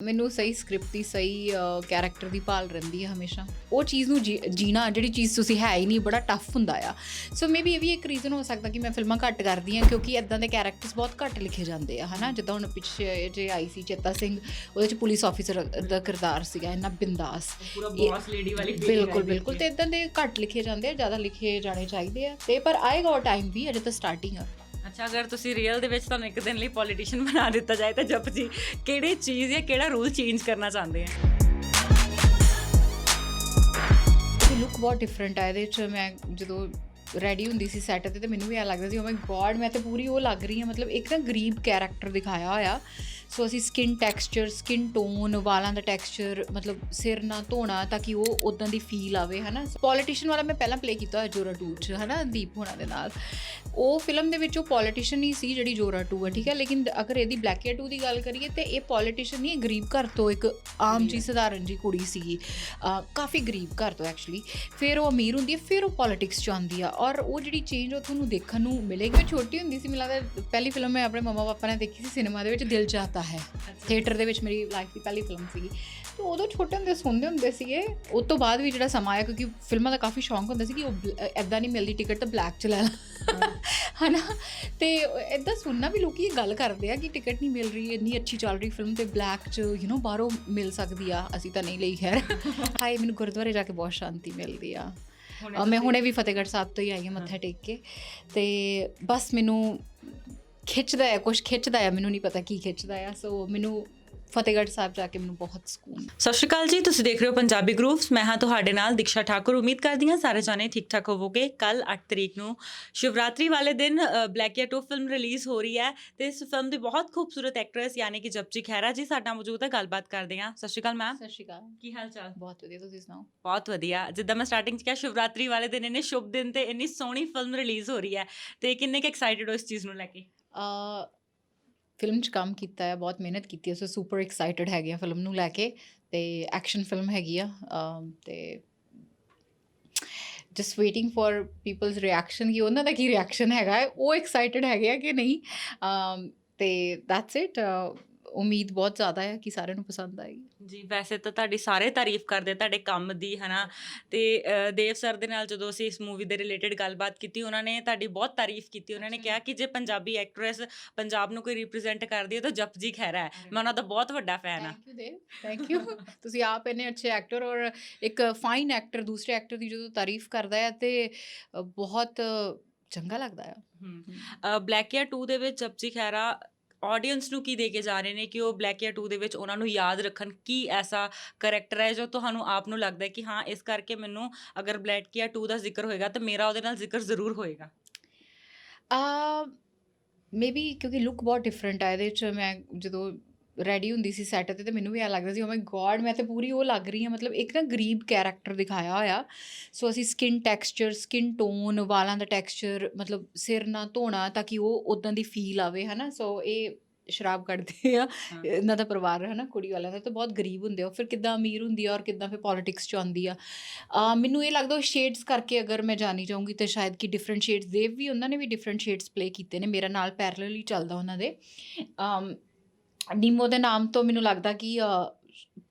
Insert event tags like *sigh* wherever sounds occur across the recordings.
ਮੈਨੂੰ ਸਹੀ ਸਕ੍ਰਿਪਟ ਦੀ ਸਹੀ ਕੈਰੈਕਟਰ ਦੀ ਭਾਲ ਰਹਿੰਦੀ ਹੈ ਹਮੇਸ਼ਾ। ਉਹ ਚੀਜ਼ ਨੂੰ ਜੀਣਾ ਜਿਹੜੀ ਚੀਜ਼ ਤੁਸੀਂ ਹੈ ਹੀ ਨਹੀਂ ਬੜਾ ਟਫ ਹੁੰਦਾ ਆ। ਸੋ ਮੇਬੀ ਇਹ ਵੀ ਇੱਕ ਰੀਜ਼ਨ ਹੋ ਸਕਦਾ ਕਿ ਮੈਂ ਫਿਲਮਾਂ ਘੱਟ ਕਰਦੀ ਹਾਂ ਕਿਉਂਕਿ ਇਦਾਂ ਦੇ ਕੈਰੈਕਟਰਸ ਬਹੁਤ ਘੱਟ ਲਿਖੇ ਜਾਂਦੇ ਆ ਹਨਾ? ਜਿੱਦਾਂ ਹੁਣ ਪਿੱਛੇ ਜੇ ਆਈ ਸੀ ਚੇਤਾ ਸਿੰਘ ਉਹਦੇ ਚ ਪੁਲਿਸ ਆਫੀਸਰ ਦਾ ਕਿਰਦਾਰ ਸੀਗਾ ਇੰਨਾ ਬਿੰਦਾਸ। ਪੂਰਾ ਬੌਸ ਲੇਡੀ ਵਾਲੀ ਬਿਲਕੁਲ ਬਿਲਕੁਲ। ਤੇ ਇਦਾਂ ਦੇ ਘੱਟ ਲਿਖੇ ਜਾਂਦੇ ਆ ਜ਼ਿਆਦਾ ਲਿਖੇ ਜਾਣੇ ਚਾਹੀਦੇ ਆ। ਤੇ ਪਰ ਆਏਗਾ ਟਾਈਮ ਵੀ ਅਜੇ ਤਾਂ ਸਟਾਰਟਿੰਗ ਆ। ਅੱਛਾ, ਅਗਰ ਤੁਸੀਂ ਰੀਅਲ ਦੇ ਵਿੱਚ ਤੁਹਾਨੂੰ ਇੱਕ ਦਿਨ ਲਈ ਪੋਲੀਟੀਸ਼ੀਅਨ ਬਣਾ ਦਿੱਤਾ ਜਾਏ, ਤਾਂ ਜਪ ਜੀ, ਕਿਹੜੀ ਚੀਜ਼ ਜਾਂ ਕਿਹੜਾ ਰੂਲ ਚੇਂਜ ਕਰਨਾ ਚਾਹੁੰਦੇ ਆ? ਲੁੱਕ ਬਹੁਤ ਡਿਫਰੈਂਟ ਹੈ ਇਹਦੇ ਚ ਮੈਂ ਜਦੋਂ ਰੈਡੀ ਹੁੰਦੀ ਸੀ ਸੈੱਟ ਤੇ ਤੇ ਮੈਨੂੰ ਵੀ ਐ ਲੱਗਦਾ ਸੀ ਓ ਮਾਈ ਗॉड ਮੈਂ ਤੇ ਪੂਰੀ ਉਹ ਲੱਗ ਰਹੀ ਹਾਂ, ਮਤਲਬ ਇੱਕ ਨਾ ਗਰੀਬ ਕੈਰੈਕਟਰ ਦਿਖਾਇਆ ਹੋਇਆ। ਸੋ ਅਸੀਂ ਸਕਿਨ ਟੈਕਸਚਰ ਸਕਿਨ ਟੋਨ ਵਾਲਾਂ ਦਾ ਟੈਕਸਚਰ ਮਤਲਬ ਸਿਰ ਨਾ ਧੋਣਾ ਤਾਂ ਕਿ ਉਹ ਉਦਾਂ ਦੀ ਫੀਲ ਆਵੇ ਹਨਾ? ਪੋਲੀਟੀਸ਼ੀਅਨ ਵਾਲਾ ਮੈਂ ਪਹਿਲਾਂ ਪਲੇ ਕੀਤਾ ਜੋਰਾ 2 ਚ ਹਨਾ ਦੀਪ ਹੋਣਾ ਦੇ ਨਾਲ। ਉਹ ਫਿਲਮ ਦੇ ਵਿੱਚ ਉਹ ਪੋਲੀਟੀਸ਼ੀਅਨ ਹੀ ਸੀ ਜਿਹੜੀ ਜੋਰਾ 2 ਹੈ ਠੀਕ ਹੈ? ਲੇਕਿਨ ਅਗਰ ਇਹਦੀ ਬਲੈਕ 2 ਦੀ ਗੱਲ ਕਰੀਏ ਤੇ ਇਹ ਪੋਲੀਟੀਸ਼ੀਅਨ ਨਹੀਂ ਗਰੀਬ ਘਰ ਤੋਂ ਇੱਕ ਆਮ ਜੀ ਸਧਾਰਨ ਜੀ ਕੁੜੀ ਸੀਗੀ। ਕਾਫੀ ਗਰੀਬ ਘਰ ਤੋਂ ਐਕਚੁਅਲੀ ਫਿਰ ਉਹ ਅਮੀਰ ਹੁੰਦੀ ਹੈ ਫਿਰ ਉਹ ਪੋਲਿਟਿਕਸ ਚ ਆਉਂਦੀ ਆ। ਔਰ ਉਹ ਜਿਹੜੀ ਚੇਂਜ ਉਹ ਤੁਹਾਨੂੰ ਦੇਖਣ ਨੂੰ ਮਿਲੇਗੀ ਉਹ ਛੋਟੀ ਹੁੰਦੀ ਸੀ ਮੈਨੂੰ ਲੱਗਦਾ ਪਹਿਲੀ ਫਿਲਮ ਮੈਂ ਆਪਣੇ ਮਮਾ ਪਾਪਾ ਨੇ ਦੇਖੀ ਸੀ ਸਿਨੇਮਾ ਦੇ ਵਿੱਚ ਦਿਲ ਚਾਹਤਾ। ਹੈ। ਥੀਏਟਰ ਦੇ ਵਿੱਚ ਮੇਰੀ ਲਾਈਫ ਦੀ ਪਹਿਲੀ ਫਿਲਮ ਸੀਗੀ। ਤੇ ਉਦੋਂ ਛੋਟੇ ਹੁੰਦੇ ਸੁਣਦੇ ਹੁੰਦੇ ਸੀਗੇ ਉਸ ਤੋਂ ਬਾਅਦ ਵੀ ਜਿਹੜਾ ਸਮਾਂ ਆਇਆ ਕਿਉਂਕਿ ਫਿਲਮਾਂ ਦਾ ਕਾਫੀ ਸ਼ੌਂਕ ਹੁੰਦਾ ਸੀ ਕਿ ਉਹ ਐਦਾਂ ਨਹੀਂ ਮਿਲਦੀ ਟਿਕਟ ਤਾਂ ਬਲੈਕ ਚ ਲੈ ਲਾ। ਹਨਾ? ਤੇ ਐਦਾਂ ਸੁਣਨਾ ਵੀ ਲੋਕੀ ਇਹ ਗੱਲ ਕਰਦੇ ਆ ਕਿ ਟਿਕਟ ਨਹੀਂ ਮਿਲ ਰਹੀ ਇੰਨੀ ਅੱਛੀ ਚੱਲ ਰਹੀ ਫਿਲਮ ਤੇ ਬਲੈਕ ਚ ਯੂ نو ਬਾਹਰੋਂ ਮਿਲ ਸਕਦੀ ਆ। ਅਸੀਂ ਤਾਂ ਨਹੀਂ ਲਈ ਖੈਰ। ਹਾਏ ਮੈਨੂੰ ਗੁਰਦੁਆਰੇ ਜਾ ਕੇ ਬਹੁਤ ਸ਼ਾਂਤੀ ਮਿਲਦੀ ਆ। ਮੈਂ ਹੁਣੇ ਵੀ ਫਤਿਹਗੜ੍ਹ ਸਾਹਿਬ ਤੋਂ ਹੀ ਆਈ ਹਾਂ ਮੱਥਾ ਟੇਕ ਕੇ। ਤੇ ਬਸ ਮੈਨੂੰ ਖਿੱਚਦਾ ਹੈ ਕੁਝ ਖਿੱਚਦਾ ਹੈ ਮੈਨੂੰ ਨਹੀਂ ਪਤਾ ਕੀ ਖਿੱਚਦਾ ਹੈ ਸੋ ਮੈਨੂੰ ਫਤਿਹਗੜ੍ਹ ਸਾਹਿਬ ਜਾ ਕੇ ਮੈਨੂੰ ਬਹੁਤ ਸਕੂਨ ਸਤਿ ਸ਼੍ਰੀ ਅਕਾਲ ਜੀ ਤੁਸੀਂ ਦੇਖ ਰਹੇ ਹੋ ਪੰਜਾਬੀ ਗਰੂਪਸ ਮੈਂ ਹਾਂ ਤੁਹਾਡੇ ਨਾਲ ਦਿਕਸ਼ਾ ਠਾਕੁਰ। ਉਮੀਦ ਕਰਦੀ ਹਾਂ ਸਾਰੇ ਜਾਣੇ ਠੀਕ ਠਾਕ ਹੋਵੋਗੇ। ਕੱਲ 8 ਤਰੀਕ ਨੂੰ ਸ਼ਿਵਰਾਤਰੀ ਵਾਲੇ ਦਿਨ ਬਲੈਕ ਟੂ ਫਿਲਮ ਰਿਲੀਜ਼ ਹੋ ਰਹੀ ਹੈ ਤੇ ਇਸ ਫਿਲਮ ਦੀ ਬਹੁਤ ਖੂਬਸੂਰਤ ਐਕਟਰੈਸ ਯਾਨੀ ਕਿ ਜਪਜੀ ਖਹਿਰਾ ਜੀ ਸਾਡਾ ਮੌਜੂਦ ਹੈ। ਗੱਲਬਾਤ ਕਰਦੇ ਹਾਂ। ਸਤਿ ਸ਼੍ਰੀ ਅਕਾਲ ਮੈਮ ਸਤਿ ਸ਼੍ਰੀ ਅਕਾਲ। ਕੀ ਹਾਲ ਚਾਲ ਬਹੁਤ ਵਧੀਆ ਤੁਸੀਂ ਸੁਣਾਓ? ਬਹੁਤ ਵਧੀਆ। ਜਿੱਦਾਂ ਮੈਂ ਸਟਾਰਟਿੰਗ 'ਚ ਕਿਹਾ ਸ਼ਿਵਰਾਤਰੀ ਵਾਲੇ ਦਿਨ ਇਹਨੇ ਸ਼ੁਭ ਦਿਨ ਤੇ ਇੰਨੀ ਸੋਹਣੀ ਫਿਲਮ ਰਿਲੀਜ਼ ਹੋ ਰਹੀ ਹੈ ਤੇ ਕਿੰਨੇ ਕੁ ਐਕਸਾਈਟਿਡ ਹੋ ਇਸ ਚੀਜ਼ ਨੂੰ ਲੈ ਕੇ? ਅ ਫਿਲਮ 'ਚ ਕੰਮ ਕੀਤਾ ਹੈ ਬਹੁਤ ਮਿਹਨਤ ਕੀਤੀ ਹੈ ਸੋ ਸੁਪਰ ਐਕਸਾਈਟਡ ਹੈਗੇ ਆ ਫਿਲਮ ਨੂੰ ਲੈ ਕੇ ਤੇ ਐਕਸ਼ਨ ਫਿਲਮ ਹੈਗੀ ਆ ਅਮ, ਤੇ just waiting for people's reaction ਕਿ ਉਹਨਾਂ ਦਾ ਕੀ ਰਿਐਕਸ਼ਨ ਹੈਗਾ ਹੈ, ਉਹ ਐਕਸਾਈਟਡ ਹੈਗੇ ਆ ਕਿ ਨਹੀਂ? ਅਮ, ਤੇ ਦੈਟਸ ਇਟ ਉਮੀਦ ਬਹੁਤ ਜ਼ਿਆਦਾ ਹੈ ਕਿ ਸਾਰਿਆਂ ਨੂੰ ਪਸੰਦ ਆਏਗੀ। ਜੀ ਵੈਸੇ ਤਾਂ ਤੁਹਾਡੀ ਸਾਰੇ ਤਾਰੀਫ ਕਰਦੇ ਤੁਹਾਡੇ ਕੰਮ ਦੀ ਹਨਾ। ਤੇ ਅ, ਦੇਵ ਸਰ ਦੇ ਨਾਲ ਜਦੋਂ ਅਸੀਂ ਇਸ ਮੂਵੀ ਦੇ ਰਿਲੇਟਡ ਗੱਲਬਾਤ ਕੀਤੀ ਉਹਨਾਂ ਨੇ ਤੁਹਾਡੀ ਬਹੁਤ ਤਾਰੀਫ ਕੀਤੀ। ਉਹਨਾਂ ਨੇ। ਕਿਹਾ ਕਿ ਜੇ ਪੰਜਾਬੀ ਐਕਟਰੈਸ ਪੰਜਾਬ ਨੂੰ ਕੋਈ ਰਿਪਰੈਜ਼ੈਂਟ ਕਰਦੀ ਹੈ ਤਾਂ ਜਪਜੀ ਖਹਿਰਾ ਹੈ। ਮੈਂ ਉਹਨਾਂ ਦਾ ਬਹੁਤ ਵੱਡਾ ਫੈਨ ਆ thank you Dev thank you ਤੁਸੀਂ ਆਪ ਇੰਨੇ ਅੱਛੇ ਐਕਟਰ ਔਰ ਇੱਕ ਫਾਈਨ ਐਕਟਰ ਦੂਸਰੇ ਐਕਟਰ ਦੀ ਜਦੋਂ ਤਾਰੀਫ ਕਰਦਾ ਹੈ ਤੇ ਅ, ਬਹੁਤ ਚੰਗਾ ਲੱਗਦਾ ਹੈ। ਬਲੈਕੀਆ 2 ਦੇ ਵਿੱਚ ਜਪਜੀ ਖਹਿਰਾ ਆਡੀਅנס ਨੂੰ ਕੀ ਦੇ ਕੇ ਜਾ ਰਹੇ ਨੇ ਕਿ ਉਹ ਬਲੈਕ ਜਾਂ 2 ਦੇ ਵਿੱਚ ਉਹਨਾਂ ਨੂੰ ਯਾਦ ਰੱਖਣ ਕੀ ਐਸਾ ਕਰੈਕਟਰ ਹੈ ਜੋ ਤੁਹਾਨੂੰ ਆਪ ਨੂੰ ਲੱਗਦਾ ਹੈ ਕਿ ਹਾਂ, ਇਸ ਕਰਕੇ ਮੈਨੂੰ ਅਗਰ ਬਲੈਕ ਜਾਂ 2 ਦਾ ਜ਼ਿਕਰ ਹੋਏਗਾ ਤਾਂ ਮੇਰਾ ਉਹਦੇ ਨਾਲ ਜ਼ਿਕਰ ਜ਼ਰੂਰ ਹੋਏਗਾ। ਆ ਮੇਬੀ ਕਿਉਂਕਿ ਲੁੱਕ ਬਹੁਤ ਡਿਫਰੈਂਟ ਹੈ ਇਹਦੇ ਚ ਮੈਂ ਜਦੋਂ ਰੈਡੀ ਹੁੰਦੀ ਸੀ ਸੈੱਟ ਤੇ ਤੇ ਮੈਨੂੰ ਵੀ ਐ ਲੱਗਦਾ ਸੀ ਓ ਮਾਈ ਗॉड ਮੈਂ ਤੇ ਪੂਰੀ ਉਹ ਲੱਗ ਰਹੀ ਹਾਂ ਮਤਲਬ ਇੱਕ ਨਾ ਗਰੀਬ ਕੈਰੈਕਟਰ ਦਿਖਾਇਆ ਹੋਇਆ। ਸੋ ਅਸੀਂ ਸਕਿਨ ਟੈਕਸਚਰ ਸਕਿਨ ਟੋਨ ਵਾਲਾਂ ਦਾ ਟੈਕਸਚਰ ਮਤਲਬ ਸਿਰ ਨਾ ਧੋਣਾ ਤਾਂ ਕਿ ਉਹ ਉਦਾਂ ਦੀ ਫੀਲ ਆਵੇ ਹਨਾ? ਸੋ ਇਹ ਸ਼ਰਾਬ ਕੱਢਦੇ ਆ। ਇਹਨਾਂ ਦਾ ਪਰਿਵਾਰ ਹੈ ਨਾ ਕੁੜੀ ਵਾਲਿਆਂ ਦਾ ਤਾਂ ਬਹੁਤ ਗਰੀਬ ਹੁੰਦੇ ਆ ਫਿਰ ਕਿੱਦਾਂ ਅਮੀਰ ਹੁੰਦੀ ਆ ਔਰ ਕਿੱਦਾਂ ਫਿਰ ਪੋਲਿਟਿਕਸ ਚ ਆਉਂਦੀ ਆ। ਆ ਮੈਨੂੰ ਇਹ ਲੱਗਦਾ ਉਹ ਸ਼ੇਡਸ ਕਰਕੇ ਅਗਰ ਮੈਂ ਜਾਣੀ ਚਾਹੂੰਗੀ ਤੇ ਸ਼ਾਇਦ ਕਿ ਡਿਫਰੈਂਟ ਸ਼ੇਡਸ ਦੇਵ ਵੀ ਉਹਨਾਂ ਨੇ ਵੀ ਡਿਫਰੈਂਟ ਸ਼ੇਡਸ ਪਲੇ ਕੀਤੇ ਨੇ ਮੇਰਾ ਨਾਲ ਪੈਰਲਲ ਚੱਲਦਾ ਉਹਨਾਂ ਦੇ। ਨੀਮੋ ਦੇ ਨਾਮ ਤੋਂ ਮੈਨੂੰ ਲੱਗਦਾ ਕਿ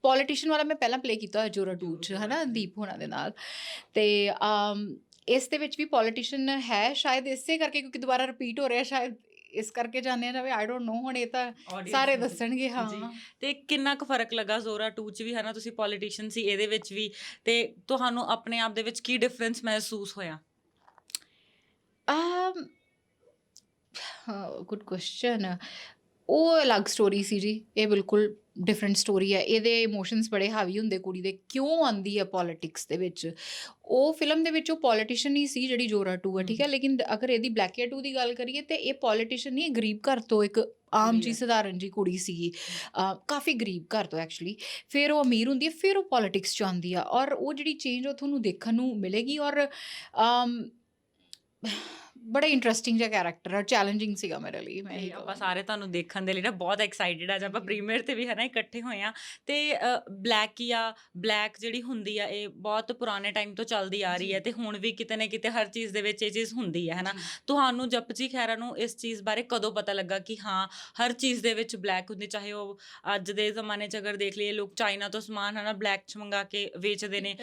ਪੋਲੀਟੀਸ਼ੀਅਨ ਵਾਲਾ ਮੈਂ ਪਹਿਲਾਂ ਪਲੇ ਕੀਤਾ ਹੋਇਆ ਜੋਰਾ 2 ਚ ਹਨਾ ਦੀਪ ਹੋਣਾ ਦੇ ਨਾਲ ਤੇ ਅਮ ਇਸ ਦੇ ਵਿੱਚ ਵੀ ਪੋਲੀਟੀਸ਼ੀਅਨ ਹੈ ਸ਼ਾਇਦ ਇਸੇ ਕਰਕੇ ਕਿਉਂਕਿ ਦੁਬਾਰਾ ਰਿਪੀਟ ਹੋ ਰਿਹਾ ਸ਼ਾਇਦ ਇਸ ਕਰਕੇ ਜਾਣਿਆ ਜਾਵੇ ਆਈ ਡੋਨਟ ਨੋ ਹੁਣ ਇਹ ਤਾਂ ਸਾਰੇ। ਦੱਸਣਗੇ। ਹਾਂ ਤੇ ਕਿੰਨਾ ਕੁ ਫ਼ਰਕ ਲੱਗਾ ਜ਼ੋਰਾ 2 ਚ ਵੀ ਹਨਾ ਤੁਸੀਂ ਪੋਲੀਟੀਸ਼ੀਅਨ ਸੀ ਇਹਦੇ ਵਿੱਚ ਵੀ ਤੇ ਤੁਹਾਨੂੰ ਆਪਣੇ ਆਪ ਦੇ ਵਿੱਚ ਕੀ ਡਿਫਰੈਂਸ ਮਹਿਸੂਸ ਹੋਇਆ um ਗੁੱਡ ਕੁਐਸਚਨ ਉਹ ਅਲੱਗ ਸਟੋਰੀ ਸੀ ਜੀ। ਇਹ ਬਿਲਕੁਲ ਡਿਫਰੈਂਟ ਸਟੋਰੀ ਹੈ। ਇਹਦੇ ਇਮੋਸ਼ਨਸ ਬੜੇ ਹਾਵੀ ਹੁੰਦੇ ਕੁੜੀ ਦੇ। ਕਿਉਂ ਆਂਦੀ ਹੈ ਪੋਲਿਟਿਕਸ ਦੇ ਵਿੱਚ? ਉਹ ਫਿਲਮ ਦੇ ਵਿੱਚ ਉਹ ਪੋਲੀਟੀਸ਼ੀਅਨ ਹੀ ਸੀ ਜਿਹੜੀ ਜੋਰਾ 2 ਹੈ ਠੀਕ ਹੈ। ਲੇਕਿਨ ਅਗਰ ਇਹਦੀ ਬਲੈਕ 2 ਦੀ ਗੱਲ ਕਰੀਏ ਤੇ ਇਹ ਪੋਲੀਟੀਸ਼ੀਅਨ ਨਹੀਂ ਗਰੀਬ ਘਰ ਤੋਂ ਇੱਕ ਆਮ ਜੀ। ਸਧਾਰਨ ਜੀ ਕੁੜੀ ਸੀਗੀ। ਕਾਫੀ ਗਰੀਬ ਘਰ ਤੋਂ ਐਕਚੁਅਲੀ ਫਿਰ ਉਹ ਅਮੀਰ ਹੁੰਦੀ ਹੈ ਫਿਰ ਉਹ ਪੋਲਿਟਿਕਸ ਚ ਆਉਂਦੀ ਆ। ਔਰ ਉਹ ਜਿਹੜੀ ਚੇਂਜ ਉਹ ਤੁਹਾਨੂੰ ਦੇਖਣ ਨੂੰ ਮਿਲੇਗੀ ਔਰ ਬੜਾ ਇੰਟਰਸਟਿੰਗ ਜਿਹਾ ਕੈਰੈਕਟਰ ਹੈ ਚੈਲੰਜਿੰਗ ਸੀਗਾ ਮੇਰੇ ਲਈ ਮੈਂ ਇਹੀ ਆਪਾਂ। ਸਾਰੇ ਤੁਹਾਨੂੰ ਦੇਖਣ ਦੇ ਲਈ ਨਾ ਬਹੁਤ ਐਕਸਾਈਟਿਡ ਆ ਜਦ ਆਪਾਂ ਜੀ। ਪ੍ਰੀਮੀਅਰ ਤੇ ਵੀ ਹਨਾ ਇਕੱਠੇ ਹੋਏ ਆ ਤੇ ਬਲੈਕ ਆ ਬਲੈਕ ਜਿਹੜੀ ਹੁੰਦੀ ਆ ਇਹ ਬਹੁਤ ਪੁਰਾਣੇ ਟਾਈਮ ਤੋਂ ਚੱਲਦੀ ਆ ਰਹੀ ਹੈ ਜੀ। ਤੇ ਹੁਣ ਵੀ ਕਿਤੇ ਨਾ ਕਿਤੇ ਹਰ ਚੀਜ਼ ਦੇ ਵਿੱਚ ਇਹ ਚੀਜ਼ ਹੁੰਦੀ ਹੈ ਹਨਾ ਜੀ। ਤੁਹਾਨੂੰ ਜਪਜੀ ਖੈਰਾ ਨੂੰ ਇਸ ਚੀਜ਼ ਬਾਰੇ ਕਦੋਂ ਪਤਾ ਲੱਗਾ ਕਿ ਹਾਂ ਹਰ ਚੀਜ਼ ਦੇ ਵਿੱਚ ਬਲੈਕ ਹੁੰਦੀ ਚਾਹੇ ਉਹ ਅੱਜ ਦੇ ਜ਼ਮਾਨੇ 'ਚ ਅਗਰ ਦੇਖ ਲਈਏ ਲੋਕ ਚਾਈਨਾ ਤੋਂ ਸਮਾਨ ਹਨਾ ਬਲੈਕ 'ਚ ਮੰਗਾ ਕੇ ਵੇਚਦੇ ਨੇ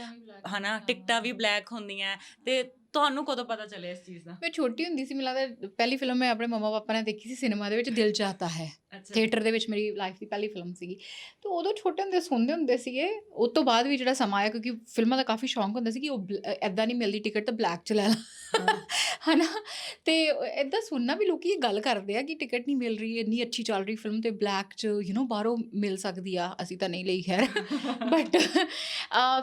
ਹਨਾ ਹਾਂ। ਟਿਕਟਾਂ ਵੀ ਬਲੈਕ ਹੁੰਦੀਆਂ ਤੇ ਤੁਹਾਨੂੰ ਕਦੋਂ ਪਤਾ ਚੱਲਿਆ ਇਸ ਚੀਜ਼ ਦਾ? ਮੈਂ ਛੋਟੀ ਹੁੰਦੀ ਸੀ ਮੈਨੂੰ ਲੱਗਦਾ ਪਹਿਲੀ ਫਿਲਮ ਮੈਂ ਆਪਣੇ ਮਮਾ ਪਾਪਾ ਨਾਲ ਦੇਖੀ ਸੀ ਸਿਨੇਮਾ ਦੇ ਵਿੱਚ ਦਿਲ ਚਾਹਤਾ ਹੈ। ਥੀਏਟਰ ਦੇ ਵਿੱਚ ਮੇਰੀ ਲਾਈਫ ਦੀ ਪਹਿਲੀ ਫਿਲਮ ਸੀਗੀ। ਤੇ ਉਦੋਂ ਛੋਟੇ ਹੁੰਦੇ ਸੁਣਦੇ ਹੁੰਦੇ ਸੀਗੇ ਉਸ ਤੋਂ ਬਾਅਦ ਵੀ ਜਿਹੜਾ ਸਮਾਂ ਆਇਆ ਕਿਉਂਕਿ ਫਿਲਮਾਂ ਦਾ ਕਾਫੀ ਸ਼ੌਂਕ ਹੁੰਦਾ ਸੀ ਕਿ ਉਹ ਐਦਾਂ ਨਹੀਂ ਮਿਲਦੀ ਟਿਕਟ ਤਾਂ ਬਲੈਕ ਚ ਲੈ ਲਾ। ਹਨਾ? ਤੇ ਐਦਾਂ ਸੁਣਨਾ ਵੀ ਲੋਕੀ ਇਹ ਗੱਲ ਕਰਦੇ ਆ ਕਿ ਟਿਕਟ ਨਹੀਂ ਮਿਲ ਰਹੀ ਇੰਨੀ ਅੱਛੀ ਚੱਲ ਰਹੀ ਫਿਲਮ ਤੇ ਬਲੈਕ ਚ ਯੂ نو ਬਾਹਰੋਂ ਮਿਲ ਸਕਦੀ ਆ ਅਸੀਂ ਤਾਂ ਨਹੀਂ ਲਈ ਖੈਰ। *laughs* ਬਟ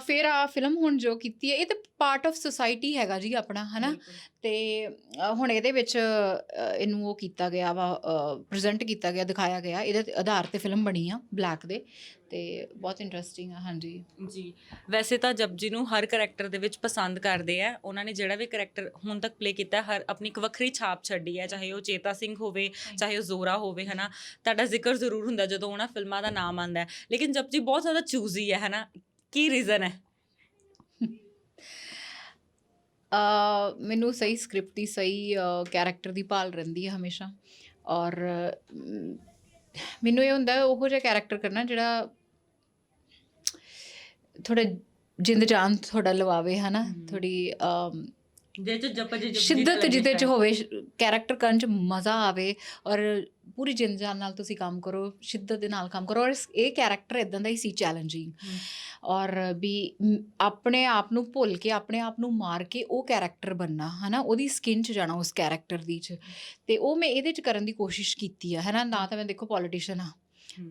ਫਿਰ ਆ ਫਿਲਮ ਹੁਣ ਜੋ ਕੀਤੀ ਹੈ ਇਹ ਤਾਂ ਪਾਰਟ ਆਫ ਸੋਸਾਇਟੀ ਹੈਗਾ ਜੀ ਆਪਣਾ ਹਨਾ? ਤੇ ਅ, ਹੁਣ ਇਹਦੇ ਵਿੱਚ ਅ, ਇਹਨੂੰ ਉਹ ਕੀਤਾ ਗਿਆ ਵਾ ਪ੍ਰੈਜ਼ੈਂਟ ਕੀਤਾ ਗਿਆ ਦਿਖਾਇਆ ਗਿਆ। ਇਹਦੇ ਤੇ ਆਧਾਰ ਤੇ ਫਿਲਮ ਬਣੀ ਆ ਬਲੈਕ ਦੇ। ਤੇ ਬਹੁਤ ਇੰਟਰਸਟਿੰਗ ਆ ਹਾਂਜੀ। ਜੀ। ਵੈਸੇ ਤਾਂ ਜਪਜੀ ਨੂੰ ਹਰ ਕੈਰੈਕਟਰ ਦੇ ਵਿੱਚ ਪਸੰਦ ਕਰਦੇ ਆ। ਉਹਨਾਂ ਨੇ ਜਿਹੜਾ ਵੀ ਕੈਰੈਕਟਰ ਹੁਣ ਤੱਕ ਪਲੇ ਕੀਤਾ ਹੈ, ਹਰ ਆਪਣੀ ਇੱਕ ਵੱਖਰੀ ਛਾਪ ਛੱਡੀ ਹੈ ਚਾਹੇ ਉਹ ਚੇਤਾ ਸਿੰਘ ਹੋਵੇ ਚਾਹੇ ਉਹ ਜ਼ੋਰਾ ਹੋਵੇ ਹਨਾ? ਤੁਹਾਡਾ ਜ਼ਿਕਰ ਜ਼ਰੂਰ ਹੁੰਦਾ ਜਦੋਂ ਉਹਨਾਂ ਫਿਲਮਾਂ ਦਾ ਨਾਮ ਆਂਦਾ ਹੈ। ਲੇਕਿਨ ਜਪਜੀ ਬਹੁਤ ਜ਼ਿਆਦਾ ਚੂਜ਼ੀ ਹੈ ਹਨਾ? ਕੀ ਰੀਜ਼ਨ ਹੈ? ਅ ਮੈਨੂੰ ਸਹੀ ਸਕ੍ਰਿਪਟ ਦੀ ਸਹੀ ਕੈਰੈਕਟਰ ਦੀ ਭਾਲ ਰਹਿੰਦੀ ਹੈ ਹਮੇਸ਼ਾ। ਔਰ ਮੈਨੂੰ ਇਹ ਹੁੰਦਾ ਹੈ ਉਹੋ ਜਿਹਾ ਕੈਰੈਕਟਰ ਕਰਨਾ ਜਿਹੜਾ ਥੋੜਾ ਜਿੰਦ ਜਾਨ ਤੁਹਾਡਾ ਲਵਾਵੇ ਹਨਾ? ਹਮ। ਥੋੜੀ ਅਮ, ਜੇ ਚ ਜਪਜੀ ਸ਼ਿੱਦਤ ਜਿਹਦੇ ਚ ਹੋਵੇ ਕੈਰੈਕਟਰ ਕਰਨ ਚ ਮਜ਼ਾ ਆਵੇ। ਔਰ ਪੂਰੀ ਜਿੰਦ ਜਾਨ ਨਾਲ ਤੁਸੀਂ ਕੰਮ ਕਰੋ ਸ਼ਿੱਦਤ ਦੇ ਨਾਲ ਕੰਮ ਕਰੋ ਔਰ ਇਸ- ਇਹ ਕੈਰੈਕਟਰ ਇਦਾਂ ਦਾ ਹੀ ਸੀ ਚੈਲੰਜਿੰਗ ਹਮ। ਔਰ ਵੀ ਮ, ਆਪਣੇ ਆਪ ਨੂੰ ਭੁੱਲ ਕੇ ਆਪਣੇ ਆਪ ਨੂੰ ਮਾਰ ਕੇ ਉਹ ਕੈਰੈਕਟਰ ਬੰਨਾ ਹਨਾ ਉਹਦੀ ਸਕਿਨ 'ਚ ਜਾਣਾ ਉਸ ਕੈਰੈਕਟਰ ਦੀ 'ਚ। ਤੇ ਉਹ ਮੈਂ ਇਹਦੇ 'ਚ ਕਰਨ ਦੀ ਕੋਸ਼ਿਸ਼ ਕੀਤੀ ਆ ਹਨਾ ਨਾ ਤਾਂ ਮੈਂ ਦੇਖੋ ਪੋਲੀਟੀਸ਼ੀਅਨ ਆ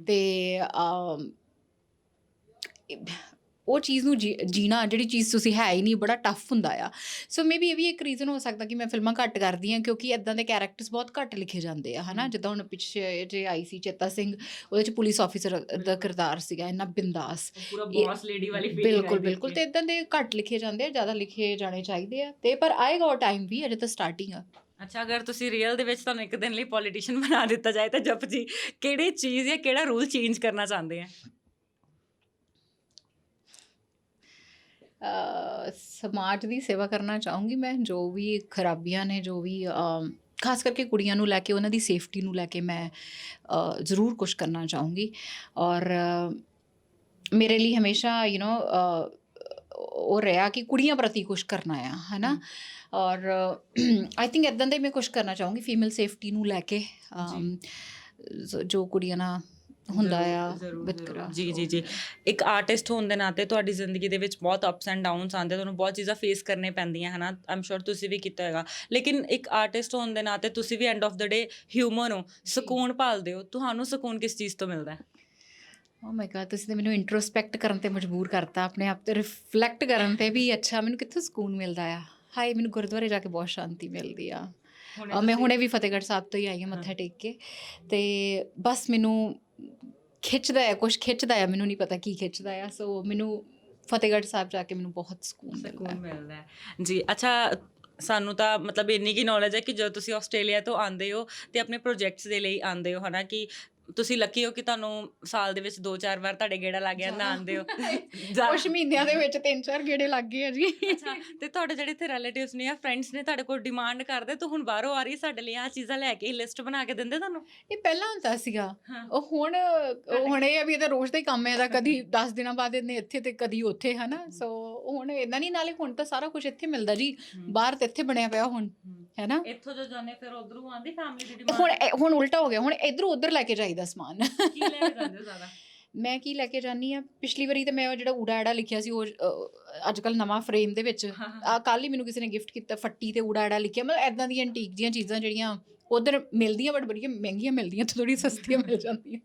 ਤੇ ਅਮ, ਇਹ- ਉਹ ਚੀਜ਼ ਨੂੰ ਜੀਣਾ ਜਿਹੜੀ ਚੀਜ਼ ਤੁਸੀਂ ਹੈ ਹੀ ਨਹੀਂ ਬੜਾ ਟਫ ਹੁੰਦਾ ਆ ਸੋ ਮੇਬੀ ਇਹ ਵੀ ਇੱਕ ਰੀਜ਼ਨ ਹੋ ਸਕਦਾ ਕਿ ਮੈਂ ਫਿਲਮਾਂ ਘੱਟ ਕਰਦੀ ਹਾਂ ਕਿਉਂਕਿ ਇਦਾਂ ਦੇ ਕੈਰੈਕਟਰਸ ਬਹੁਤ ਘੱਟ ਲਿਖੇ ਜਾਂਦੇ ਆ ਹਨਾ। ਜਿੱਦਾਂ ਹੁਣ ਪਿੱਛੇ ਜੇ ਆਈ ਸੀ ਚੇਤਾ ਸਿੰਘ ਉਹਦੇ ਚ ਪੁਲਿਸ ਆਫੀਸਰ ਦਾ। ਕਿਰਦਾਰ ਸੀਗਾ ਇੰਨਾ ਬਿੰਦਾਸ ਪੂਰਾ ਬੌਸ ਲੇਡੀ ਵਾਲੀ feeling ਬਿਲਕੁਲ ਬਿਲਕੁਲ ਤੇ। ਇਦਾਂ ਦੇ ਘੱਟ ਲਿਖੇ ਜਾਂਦੇ ਆ ਜ਼ਿਆਦਾ ਲਿਖੇ ਜਾਣੇ ਚਾਹੀਦੇ ਆ ਤੇ ਪਰ ਆਏਗਾ ਉਹ ਟਾਈਮ ਵੀ ਅਜੇ ਤਾਂ ਸਟਾਰਟਿੰਗ ਆ ਅੱਛਾ ਅਗਰ ਤੁਸੀਂ ਰੀਅਲ ਦੇ ਵਿੱਚ ਤੁਹਾਨੂੰ ਇੱਕ ਦਿਨ ਲਈ ਪੋਲੀਟੀਸ਼ੀਅਨ ਬਣਾ ਦਿੱਤਾ ਜਾਏ ਤਾਂ ਜਪਜੀ ਕਿਹੜੀ ਚੀਜ਼ ਜਾਂ ਕਿਹੜਾ ਰੂਲ ਚੇਂਜ ਕਰਨਾ ਚਾਹੁੰਦੇ ਆ ਸਮਾਜ ਦੀ ਸੇਵਾ ਕਰਨਾ ਚਾਹੂੰਗੀ ਮੈਂ ਜੋ ਵੀ ਖਰਾਬੀਆਂ ਨੇ ਜੋ ਵੀ ਖਾਸ ਕਰਕੇ ਕੁੜੀਆਂ ਨੂੰ ਲੈ ਕੇ ਉਹਨਾਂ ਦੀ ਸੇਫਟੀ ਨੂੰ ਲੈ ਕੇ ਮੈਂ ਜ਼ਰੂਰ ਕੁਝ ਕਰਨਾ ਚਾਹੂੰਗੀ। ਔਰ ਮੇਰੇ ਲਈ ਹਮੇਸ਼ਾ ਯੂ نو ਉਹ ਰਿਹਾ ਕਿ ਕੁੜੀਆਂ ਪ੍ਰਤੀ ਕੁਝ ਕਰਨਾ ਆ ਹੈਨਾ? ਔਰ ਆਈ ਥਿੰਕ ਇਦਾਂ ਦੇ ਮੈਂ ਕੁਝ ਕਰਨਾ ਚਾਹੂੰਗੀ ਫੀਮੇਲ ਸੇਫਟੀ ਨੂੰ ਲੈ ਕੇ ਜੋ ਕੁੜੀਆਂ ਨਾਲ ਹੁੰਦਾ ਆ ਵਿਤਕਰਾ। ਜੀ ਜੀ ਜੀ। ਇੱਕ ਆਰਟਿਸਟ ਹੋਣ ਦੇ ਨਾਤੇ ਤੁਹਾਡੀ ਜ਼ਿੰਦਗੀ ਦੇ ਵਿੱਚ ਬਹੁਤ ਅਪਸ ਐਂਡ ਡਾਊਨਸ ਆਉਂਦੇ ਤੁਹਾਨੂੰ ਬਹੁਤ ਚੀਜ਼ਾਂ ਫੇਸ ਕਰਨੇ ਪੈਂਦੀਆਂ ਹਨਾ? ਆਮ ਸ਼ੋਰ ਤੁਸੀਂ ਵੀ ਕੀਤਾ ਹੈਗਾ ਲੇਕਿਨ ਇੱਕ ਆਰਟਿਸਟ ਹੋਣ ਦੇ ਨਾਤੇ ਤੁਸੀਂ ਵੀ end of the day human ਹੋ ਸਕੂਨ ਭਾਲਦੇ ਹੋ ਤੁਹਾਨੂੰ ਸਕੂਨ ਕਿਸ ਚੀਜ਼ ਤੋਂ ਮਿਲਦਾ ਹੈ? ਓ ਮਾਈ ਗॉड ਤੁਸੀਂ ਤਾਂ ਮੈਨੂੰ ਇੰਟਰੋਸਪੈਕਟ ਕਰਨ ਤੇ ਮਜਬੂਰ ਕਰਤਾ ਆਪਣੇ ਆਪ ਤੇ ਰਿਫਲੈਕਟ ਕਰਨ ਤੇ ਵੀ ਅੱਛਾ ਮੈਨੂੰ ਕਿੱਥੋਂ ਸਕੂਨ ਮਿਲਦਾ ਆ? ਹਾਏ ਮੈਨੂੰ ਗੁਰਦੁਆਰੇ ਜਾ ਕੇ ਬਹੁਤ ਸ਼ਾਂਤੀ ਮਿਲਦੀ ਆ। ਮੈਂ ਹੁਣੇ ਵੀ ਫਤਿਹਗੜ੍ਹ ਸਾਹਿਬ ਤੋਂ ਹੀ ਆਈ ਹਾਂ ਮੱਥਾ ਟੇਕ ਕੇ। ਤੇ ਬਸ ਮੈਨੂੰ ਖਿੱਚਦਾ ਹੈ ਕੁਝ ਖਿੱਚਦਾ ਹੈ, ਮੈਨੂੰ ਨਹੀਂ ਪਤਾ ਕੀ ਖਿੱਚਦਾ ਆ ਸੋ ਮੈਨੂੰ ਫਤਿਹਗੜ੍ਹ ਸਾਹਿਬ ਜਾ ਕੇ ਮੈਨੂੰ ਬਹੁਤ ਸਕੂਨ ਮਿਲਦਾ ਸਕੂਨ ਹੈ ਮਿਲਦਾ ਹੈ। ਜੀ, ਅੱਛਾ, ਸਾਨੂੰ ਤਾਂ ਮਤਲਬ ਇੰਨੀ ਕੀ ਨੌਲੇਜ ਹੈ ਕਿ ਜਦੋਂ ਤੁਸੀਂ ਆਸਟ੍ਰੇਲੀਆ ਤੋਂ ਆਉਂਦੇ ਹੋ ਤੇ ਆਪਣੇ ਪ੍ਰੋਜੈਕਟਸ ਦੇ ਲਈ ਆਉਂਦੇ ਹੋ, ਹਨਾ ਕਿ ਤੁਸੀਂ ਲੱਕੀ ਹੋ ਕਿ ਤੁਹਾਨੂੰ ਸਾਲ ਦੇ ਵਿੱਚ ਦੋ ਚਾਰ ਵਾਰ ਤੁਹਾਡੇ ਗੇੜਾ ਲੱਗ ਆਉਂਦੇ ਹੋ। *laughs* ਜਾ- ਕੁਝ ਮਹੀਨਿਆਂ ਦੇ ਵਿੱਚ ਤਿੰਨ ਚਾਰ ਗੇੜੇ ਲੱਗ ਗਏ ਆ ਜੀ। ਅੱਛਾ ਤੇ ਤੁਹਾਡੇ ਜਿਹੜੇ ਇੱਥੇ ਰਿਲੇਟਿਵਸ ਨੇ ਜਾਂ ਫਰੈਂਡਸ ਨੇ ਤੁਹਾਡੇ ਕੋਲ ਡਿਮਾਂਡ ਕਰਦੇ ਤੂੰ ਹੁਣ ਬਾਹਰੋਂ ਆ ਰਹੀ ਸਾਡੇ ਲਈ ਆ ਚੀਜ਼ਾਂ ਲੈ ਕੇ ਲਿਸਟ ਬਣਾ ਕੇ ਦਿੰਦੇ ਤੁਹਾਨੂੰ? ਇਹ ਪਹਿਲਾਂ ਹੁੰਦਾ ਸੀਗਾ। ਹਾਂ। ਉਹ ਹੁਣ ਉਹ ਹੁਣ ਇਹ ਆ ਵੀ ਇਹਦਾ ਰੋਜ਼ ਦਾ ਹੀ ਕੰਮ ਹੈ ਇਹਦਾ ਕਦੀ 10 ਦਿਨਾਂ ਬਾਅਦ ਇਹਨੇ ਇੱਥੇ ਤੇ ਕਦੀ ਉੱਥੇ ਹਨਾ? ਸੋ ਹੁਣ ਇਦਾਂ ਨਹੀਂ ਨਾਲੇ ਹੁਣ ਤਾਂ ਸਾਰਾ ਕੁਝ ਇੱਥੇ ਮਿਲਦਾ ਜੀ। ਬਾਹਰ ਤੇ ਇੱਥੇ ਬਣਿਆ ਪਿਆ ਹੁਣ। ਹੈਨਾ ਇੱਥੋਂ ਜੋ ਜਾਣੇ ਫਿਰ ਉਧਰੋਂ ਆਂਦੀ ਫੈਮਿਲੀ ਦੀ ਹੁਣ ਡਿਮਾਂਡ ਇਹ- ਹੁਣ ਉਲਟਾ ਹੋ ਗਿਆ ਹੁਣ ਇਧਰੋਂ ਉਧਰ ਲੈ ਕੇ ਜਾਈਦਾ ਸਮਾਨ। ਕੀ ਲੈ ਕੇ ਜਾਂਦੇ ਹੋ ਜ਼ਿਆਦਾ? *laughs* ਮੈਂ ਕੀ ਲੈ ਕੇ ਜਾਨੀ ਆ ਪਿਛਲੀ ਵਾਰੀ ਤੇ ਮੈਂ ਉਹ ਜਿਹੜਾ ਊੜਾ ਐੜਾ ਲਿਖਿਆ ਸੀ ਉਹ ਅੱਜ ਕੱਲ ਨਵਾਂ ਫਰੇਮ ਦੇ ਵਿੱਚ। ਆ ਕੱਲ ਹੀ ਮੈਨੂੰ ਕਿਸੇ ਨੇ ਗਿਫਟ ਕੀਤਾ ਫੱਟੀ ਤੇ ਊੜਾ ਐੜਾ ਲਿਖਿਆ। ਮਤਲਬ ਐਦਾਂ ਦੀਆਂ ਐਂਟੀਕ ਦੀਆਂ ਚੀਜ਼ਾਂ ਜਿਹੜੀਆਂ ਉਧਰ ਮਿਲਦੀਆਂ ਬਟ ਬੜੀਆਂ ਮਹਿੰਗੀਆਂ ਮਿਲਦੀਆਂ ਤੇ ਥੋੜੀ ਸਸਤੀਆਂ ਮਿਲ ਜਾਂਦੀਆਂ।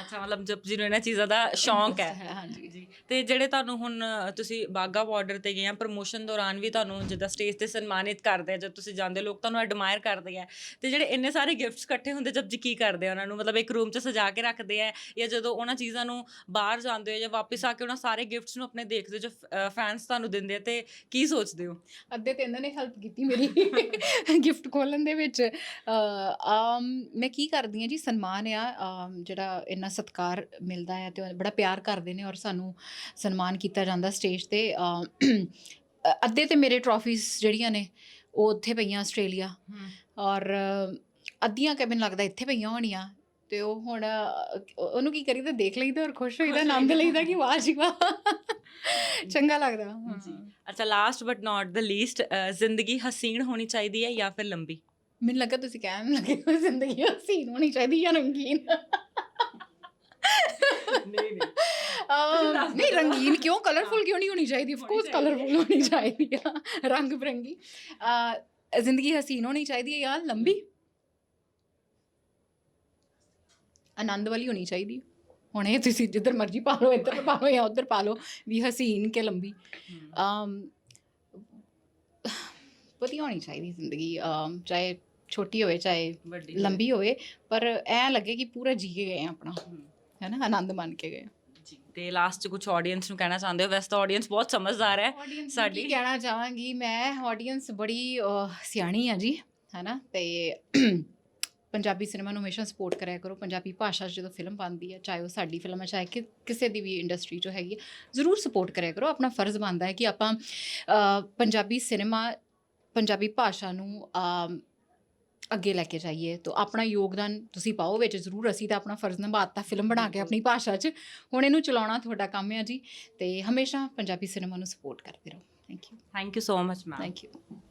ਅੱਛਾ ਮਤਲਬ ਜਬ ਜਿਹਨੂੰ ਇਹਨਾਂ ਚੀਜ਼ਾਂ ਦਾ ਸ਼ੌਂਕ ਹੈ। ਹਾਂਜੀ ਜੀ। ਤੇ ਜਿਹੜੇ ਤੁਹਾਨੂੰ ਹੁਣ ਤੁਸੀਂ ਬਾਗਾ ਬਾਰਡਰ ਤੇ ਗਏ ਆ ਪ੍ਰੋਮੋਸ਼ਨ ਦੌਰਾਨ ਵੀ ਤੁਹਾਨੂੰ ਜਿੱਦਾਂ ਸਟੇਜ ਤੇ ਸਨਮਾਨਿਤ ਕਰਦੇ ਆ ਜਦ ਤੁਸੀਂ ਜਾਂਦੇ ਲੋਕ ਤੁਹਾਨੂੰ ਐਡਮਾਇਰ ਕਰਦੇ ਆ। ਤੇ ਜਿਹੜੇ ਇੰਨੇ ਸਾਰੇ ਗਿਫਟਸ ਇਕੱਠੇ ਹੁੰਦੇ ਜਦ ਜੀ ਕੀ ਕਰਦੇ ਆ ਉਹਨਾਂ ਨੂੰ? ਮਤਲਬ ਇੱਕ ਰੂਮ 'ਚ ਸਜਾ ਕੇ ਰੱਖਦੇ ਆ ਜਾਂ ਜਦੋਂ ਉਹਨਾਂ ਚੀਜ਼ਾਂ ਨੂੰ ਬਾਹਰ ਜਾਂਦੇ ਹੋ ਜਾਂ ਵਾਪਸ ਆ ਕੇ ਉਹਨਾਂ ਸਾਰੇ ਗਿਫਟਸ ਨੂੰ ਆਪਣੇ ਦੇਖਦੇ ਜੋ ਫੈਨਸ ਤੁਹਾਨੂੰ ਦਿੰਦੇ ਆ ਤੇ ਕੀ ਸੋਚਦੇ ਹੋ? ਅੱਧੇ ਤੇ ਇਹਨਾਂ ਨੇ ਹੈਲਪ ਕੀਤੀ ਮੇਰੀ *laughs* ਗਿਫਟ ਖੋਲਣ ਦੇ ਵਿੱਚ। ਆਮ ਮੈਂ ਕੀ ਕਰਦੀ ਹਾਂ ਜੀ ਸਨਮਾਨ ਆ ਜਿਹੜਾ ਇੰਨਾ ਸਤਿਕਾਰ ਮਿਲਦਾ ਹੈ ਤੇ ਬੜਾ ਪਿਆਰ ਕਰਦੇ ਨੇ ਔਰ ਸਾਨੂੰ ਸਨਮਾਨ ਕੀਤਾ ਜਾਂਦਾ ਸਟੇਜ ਤੇ ਅੱਧੇ ਤੇ ਮੇਰੇ ਟਰਾਫੀਜ਼ ਜਿਹੜੀਆਂ ਨੇ ਉਹ ਉੱਥੇ ਪਈਆਂ ਆਸਟ੍ਰੇਲੀਆ ਔਰ ਅੱਧੀਆਂ ਕਿ ਮੈਨੂੰ ਲੱਗਦਾ ਇੱਥੇ ਪਈਆਂ ਹੋਣੀਆਂ ਤੇ ਉਹ ਹੁਣ ਉਹਨੂੰ ਕੀ ਕਰੀਦਾ ਦੇਖ ਲਈਦਾ ਔਰ ਖੁਸ਼ ਹੋਈਦਾ ਹੋਈਦਾ। ਲਈਦਾ ਕਿ ਵਾਹ ਜੀ ਵਾਹ। ਚੰਗਾ ਲੱਗਦਾ ਜੀ। ਅੱਛਾ last but not the least ਜ਼ਿੰਦਗੀ ਹਸੀਨ ਹੋਣੀ ਚਾਹੀਦੀ ਹੈ ਜਾਂ ਫਿਰ ਲੰਬੀ? ਮੈਨੂੰ ਲੱਗਾ ਤੁਸੀਂ ਕਹਿਣ ਲੱਗੇ ਹੋ ਜ਼ਿੰਦਗੀ ਹਸੀਨ ਹੋਣੀ ਚਾਹੀਦੀ ਜਾਂ ਰੰਗੀਨ। ਨਹੀਂ ਨਹੀਂ। *laughs* ਨਹੀਂ। ਰੰਗੀਨ ਕਿਉਂ ਕਲਰਫੁਲ ਕਿਉਂ ਨਹੀਂ ਹੋਣੀ ਚਾਹੀਦੀ? ਆਫ ਕੋਰਸ ਕਲਰਫੁਲ ਹੋਣੀ ਚਾਹੀਦੀ ਆ। ਰੰਗ ਬਰੰਗੀ। ਜ਼ਿੰਦਗੀ ਹਸੀਨ ਹੋਣੀ ਚਾਹੀਦੀ ਹੈ ਜਾਂ ਲੰਬੀ। ਆਨੰਦ ਵਾਲੀ ਹੋਣੀ ਚਾਹੀਦੀ ਹੁਣ ਇਹ ਤੁਸੀਂ ਜਿੱਧਰ ਮਰਜ਼ੀ ਪਾ ਲਓ ਇੱਧਰ ਪਾ ਲਓ ਜਾਂ ਉੱਧਰ ਪਾ ਲਓ ਵੀ ਹਸੀਨ ਕਿ ਲੰਬੀ। ਅਮ ਵਧੀਆ ਹੋਣੀ ਚਾਹੀਦੀ ਜ਼ਿੰਦਗੀ ਅਮ ਚਾਹੇ ਛੋਟੀ ਹੋਵੇ ਚਾਹੇ ਵੱਡੀ ਲੰਬੀ ਹੋਵੇ ਪਰ ਐ ਲੱਗੇ ਕਿ ਪੂਰਾ ਜੀ ਕੇ ਗਏ ਆ ਆਪਣਾ। ਹੈ ਨਾ ਆਨੰਦ ਮੰਨ ਕੇ ਗਏ ਤੇ ਲਾਸਟ ਚ ਕੁਝ ਆਡੀਅנס ਨੂੰ ਕਹਿਣਾ ਚਾਹੁੰਦੇ ਹੋ ਵੈਸੇ ਤਾਂ ਆਡੀਅנס ਬਹੁਤ ਸਮਝਦਾਰ ਹੈ ਸਾਡੀ ਕੀ ਕਹਿਣਾ ਚਾਹਾਂਗੀ ਮੈਂ ਆਡੀਅנס ਬੜੀ ਸਿਆਣੀ ਆ ਜੀ ਹੈ ਨਾ ਤੇ ਪੰਜਾਬੀ ਸਿਨੇਮਾ ਨੂੰ ਹਮੇਸ਼ਾ ਸਪੋਰਟ ਕਰਿਆ ਕਰੋ ਪੰਜਾਬੀ ਭਾਸ਼ਾ ਜਦੋਂ ਫਿਲਮ ਬਣਦੀ ਹੈ ਚਾਹੇ ਉਹ ਸਾਡੀ ਫਿਲਮ ਹੈ ਚਾਹੇ ਕਿ ਕਿਸੇ ਦੀ ਵੀ ਇੰਡਸਟਰੀ ਚੋਂ ਹੈਗੀ ਹੈ ਜ਼ਰੂਰ ਸਪੋਰਟ ਕਰਿਆ ਕਰੋ ਆਪਣਾ ਫਰਜ਼ ਬਣਦਾ ਹੈ ਕਿ ਆਪਾਂ ਪੰਜਾਬੀ ਸਿਨੇਮਾ ਪੰਜਾਬੀ ਭਾਸ਼ਾ ਨੂੰ ਅੱਗੇ ਲੈ ਕੇ ਜਾਈਏ ਤਾਂ ਆਪਣਾ ਯੋਗਦਾਨ ਤੁਸੀਂ ਪਾਓ ਵਿੱਚ ਜ਼ਰੂਰ ਅਸੀਂ ਤਾਂ ਆਪਣਾ ਫਰਜ਼ ਨਿਭਾਤਾ ਫਿਲਮ ਬਣਾ ਕੇ ਆਪਣੀ ਭਾਸ਼ਾ 'ਚ। ਹੁਣ ਇਹਨੂੰ ਚਲਾਉਣਾ ਤੁਹਾਡਾ ਕੰਮ ਹੈ ਜੀ ਤੇ ਹਮੇਸ਼ਾ ਪੰਜਾਬੀ ਸਿਨੇਮਾ ਨੂੰ ਸਪੋਰਟ ਕਰਦੇ ਰਹੋ। Thank you thank you so much ma'am thank you